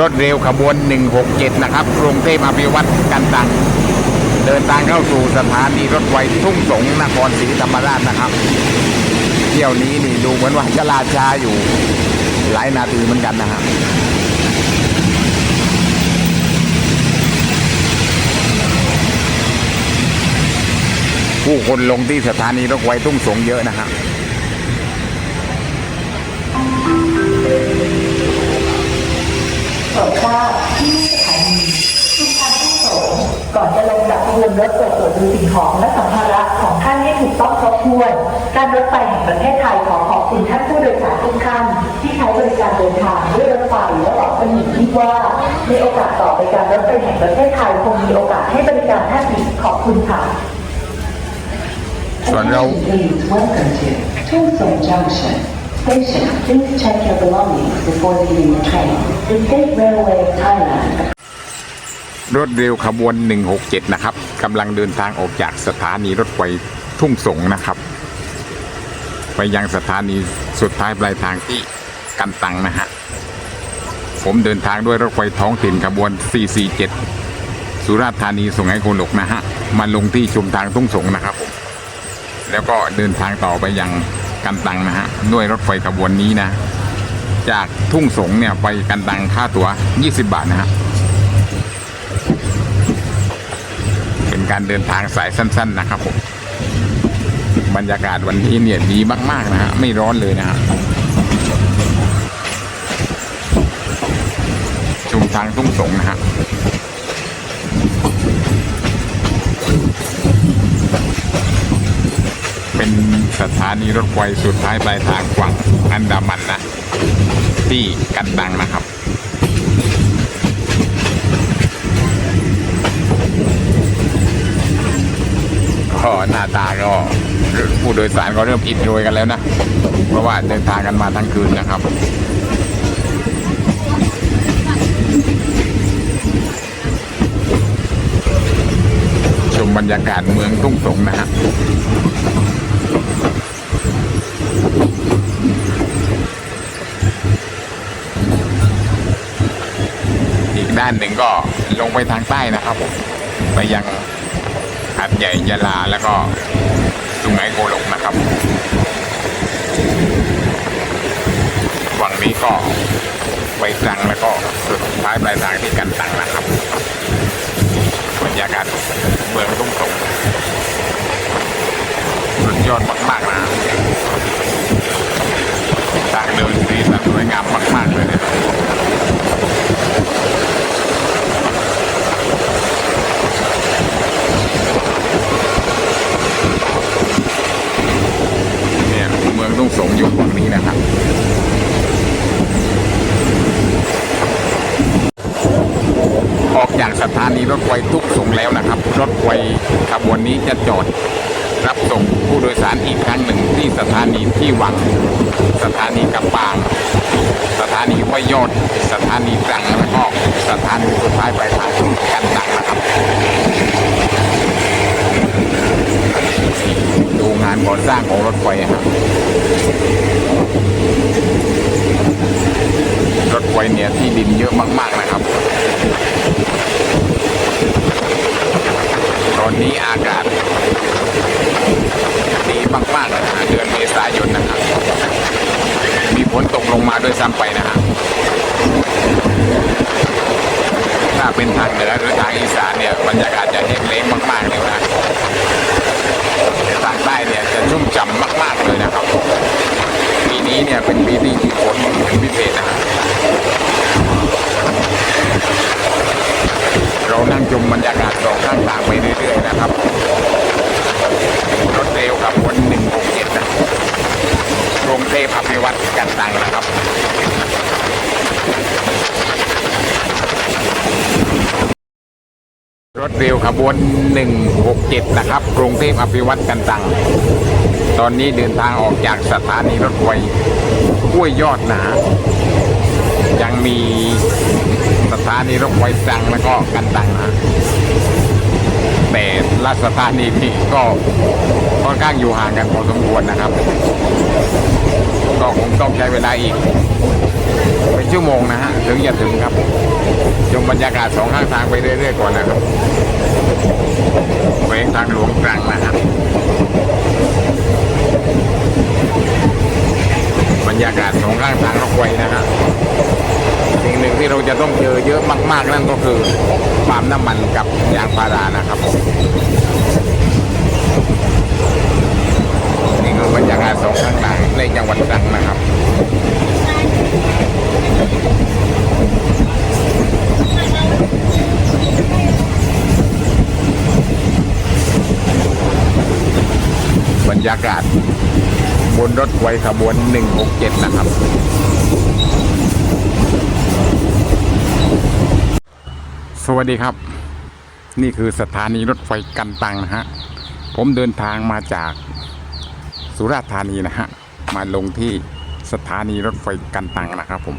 รถเร็วขบวน 167 นะครับกรุงเทพอภิวัตกันตัง เดินทางเข้าสู่สถานีรถไฟทุ่งสงนครศรีธรรมราชนะครับ เที่ยวนี้นี่ดูเหมือนว่าจะลาช้าอยู่หลายนาทีเหมือนกันนะครับผู้คนลงที่สถานีรถไฟทุ่งสงเยอะนะครับ รดทราบที่สถานีทุกท่านผู้โสงก่อนจะลงจากขบวนรถตรวจตรวจดูสิ่งของและสัมภาระของท่านให้ถูกต้องครบถ้วน การรถไฟแห่งประเทศไทยขอขอบคุณท่านผู้โดยสารทุกท่าน ที่ใช้บริการเดินทางด้วยรถไฟและหวังเป็นอย่างยิ่งว่าในโอกาสต่อไปการรถไฟแห่งประเทศไทยคงมีโอกาสให้บริการท่านอีกขอบคุณค่ะส่วนเรา Please welcome to Tucson Junction. Station, please check your belongings before leaving the train. The State Railway of Thailand รถเร็วขบวน 167 นะครับกำลังเดินทางออกจากสถานีรถไฟทุ่งสงนะครับ ไปยังสถานีสุดท้ายปลายทางที่กันตังนะฮะ ผมเดินทางด้วยรถไฟท้องถิ่นขบวน 447 สุราษฎร์ธานีสุไหงโกลกนะฮะ มาลงที่ชุมทางทุ่งสงนะครับผมแล้วก็เดินทางต่อไปยัง กันตังนะฮะด้วยรถไฟขบวนนี้นะ จากทุ่งสงเนี่ยไปกันตังค่าตั๋ว 20 บาทนะฮะเป็นการเดินทางสายสั้น ๆ นะครับผมบรรยากาศวันนี้เนี่ยดีมาก ๆ นะฮะไม่ร้อนเลยนะฮะชุมทางทุ่งสงนะฮะ เป็น สถานีรถไฟสุดท้ายปลายทางฝั่งอันดามันนะ ที่กันตังนะครับก็หน้าตาก็ผู้โดยสารก็เริ่มอิดโรยกันแล้วนะ เพราะว่าเดินทางกันมาทั้งคืนนะครับชมบรรยากาศเมืองทุ่งสงนะฮะ ด้านหนึ่งก็ลงไปทางใต้นะครับผมไปยังหัดใหญ่ยะลาแล้วก็สุไหงโกลกนะครับฝั่งนี้ก็ไปตังแล้วก็สุดท้ายปลายทางที่กันตังนะครับบรรยากาศเมืองทุ่งสงสุดยอดมากๆนะทางเดินสีสันสวยงามมากๆเลยนะเนี่ยเมืองทุ่งสงอยู่ฝั่งนี้นะครับ ออกจากสถา นีรถไฟทุกส่งแล้วนะครับ รถไฟขบวนนี้จะจอดรับส่งผู้โดยสารอีกครั้งหนึ่งที่สถานีที่วัง สถานีกำปาง สถานีห้วยยอด สถานีตรังแล้วก็สถานีสุดท้ายปลายทางกันตังนะครับ ดูงานก่อสร้างของรถไฟอะครับรถไฟเนี่ยที่ดินเยอะมากๆนะครับ ตอนนี้อากาศดีมากๆนะฮะเดือนเมษายนนะครับ มีฝนตกลงมาด้วยซ้ำไปนะฮะถ้าเป็นทางเหนือหรือทางอีสานเนี่ยบรรยากาศจะแห้งเล้งมากๆเลยนะแต่ทางใต้เนี่ยจะชุ่มฉ่ำมาก ๆเลยนะครับ ปีนี้เนี่ยเป็นปีที่มีฝนเป็นพิเศษนะฮะ เรานั่งชมบรรยากาศสองข้างทางไปเรื่อยๆนะครับ รถเร็วกับวนหนึ่งหกเจ็ดนะกรุงเทพอภิวัตกันตังนะครับ ร ถเร็วขบวน 167 นะครับ กรุงเทพอภิวัตกันตัง ตอนนี้เดินทางออกจากสถานีรถไฟห้วยยอดนะยังมีสถานีรถไฟตรังแล้วก็กันตังนะแต่ละสถานีนี่ก็ค่อนข้างอยู่ห่างกันพอสมควรนะครับ ก็คงต้องใช้เวลาอีกเป็นชั่วโมงนะฮะถึงจะถึงครับชมบรรยากาศสองข้างทางไปเรื่อยๆก่อนนะครับแขวงทางหลวงตรังนะครับบรรยากาศสองข้างทางรถไฟนะครับสิ่งหนึ่งที่เราจะต้องเจอเยอะมาก ๆ นั่นก็คือปาล์มน้ำมันกับยางพารานะครับ นี่คือบรรยากาศสองข้างทางในจังหวัดตรังนะครับบรรยากาศบนรถไฟขบวน 167 นะครับ สวัสดีครับ นี่คือสถานีรถไฟกันตังนะฮะ ผมเดินทางมาจาก สุราษฎร์ธานีนะฮะมาลงที่สถานีรถไฟกันตังนะครับผม